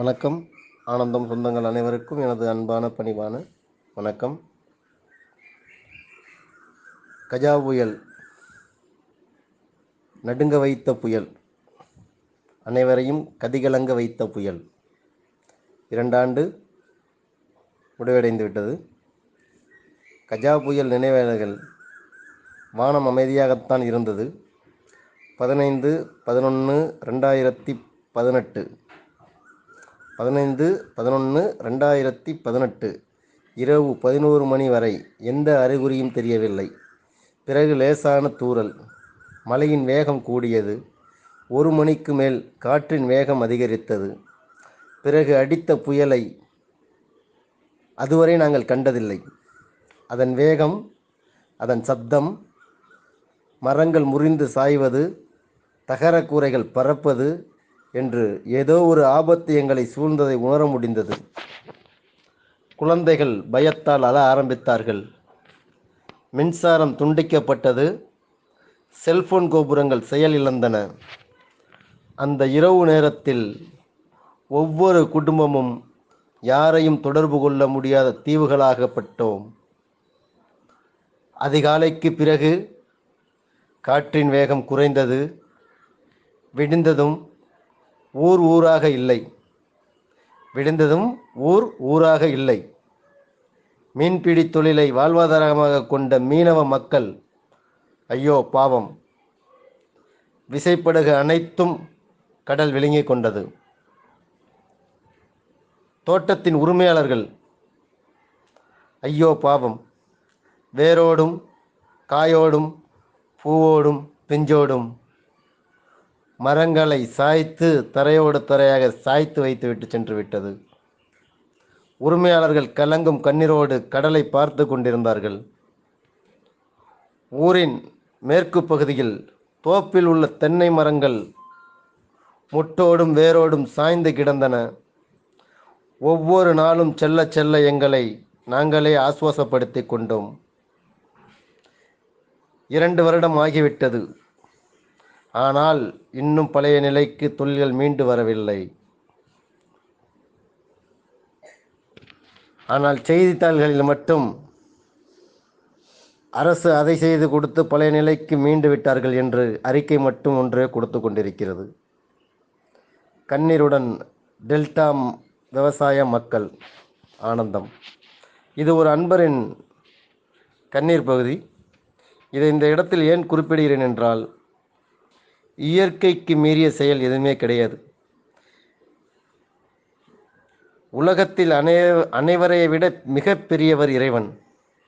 வணக்கம். ஆனந்தம் சொந்தங்கள் அனைவருக்கும் எனது அன்பான பணிவான வணக்கம். கஜா புயல் நடுங்க வைத்த புயல் அனைவரையும் கதிகலங்க வைத்த புயல். இரண்டாண்டு முடிவடைந்து விட்டது. கஜா புயல் நினைவேலைகள் வானம் அமைதியாகத்தான் இருந்தது. பதினைந்து பதினொன்று ரெண்டாயிரத்தி பதினெட்டு பதினைந்து பதினொன்று ரெண்டாயிரத்தி பதினெட்டு இரவு பதினோரு மணி வரை எந்த அறிகுறியும் தெரியவில்லை. பிறகு லேசான தூறல். மழையின் வேகம் கூடியது. ஒரு மணிக்கு மேல் காற்றின் வேகம் அதிகரித்தது. பிறகு அடித்த புயலை அதுவரை நாங்கள் கண்டதில்லை. அதன் வேகம் அதன் சப்தம் மரங்கள் முறிந்து சாய்வது தகரக்கூரைகள் பறப்பது என்று ஏதோ ஒரு ஆபத்து எங்களை சூழ்ந்ததை உணர முடிந்தது. குழந்தைகள் பயத்தால் அழ ஆரம்பித்தார்கள். மின்சாரம் துண்டிக்கப்பட்டது. செல்போன் கோபுரங்கள் செயலிழந்தன. அந்த இரவு நேரத்தில் ஒவ்வொரு குடும்பமும் யாரையும் தொடர்பு கொள்ள முடியாத தீவுகளாகப்பட்டோம். அதிகாலைக்கு பிறகு காற்றின் வேகம் குறைந்தது. விடிந்ததும் ஊர் ஊராக இல்லை. விடிந்ததும் ஊர் ஊராக இல்லை. மீன்பிடி தொழிலை வாழ்வாதாரமாக கொண்ட மீனவ மக்கள் ஐயோ பாவம். விசைப்படகு அனைத்தும் கடல் விழுங்கிக் கொண்டது. தோட்டத்தின் உரிமையாளர்கள் ஐயோ பாவம். வேரோடும் காயோடும் பூவோடும் பிஞ்சோடும் மரங்களை சாய்த்து தரையோடு தரையாக சாய்த்து வைத்து விட்டு சென்று விட்டது. உரிமையாளர்கள் கலங்கும் கண்ணீரோடு கடலை பார்த்து கொண்டிருந்தார்கள். ஊரின் மேற்கு பகுதியில் தோப்பில் உள்ள தென்னை மரங்கள் முட்டோடும் வேரோடும் சாய்ந்து கிடந்தன. ஒவ்வொரு நாளும் செல்ல செல்ல எங்களை நாங்களே ஆசுவாசப்படுத்தி கொண்டோம். இரண்டு வருடம் ஆகிவிட்டது. ஆனால் இன்னும் பழைய நிலைக்கு தொழில்கள் மீண்டு வரவில்லை. ஆனால் செய்தித்தாள்களில் மட்டும் அரசு அதை செய்து கொடுத்து பழைய நிலைக்கு மீண்டு விட்டார்கள் என்று அறிக்கை மட்டும் ஒன்றே கொடுத்து கொண்டிருக்கிறது. கண்ணீருடன் டெல்டா விவசாய மக்கள் ஆனந்தம். இது ஒரு அன்பரின் கண்ணீர் பகுதி. இதை இந்த இடத்தில் ஏன் குறிப்பிடுகிறேன் என்றால் இயற்கைக்கு மீறிய செயல் எதுவுமே கிடையாது. உலகத்தில் அனை அனைவரை விட மிக பெரியவர் இறைவன்.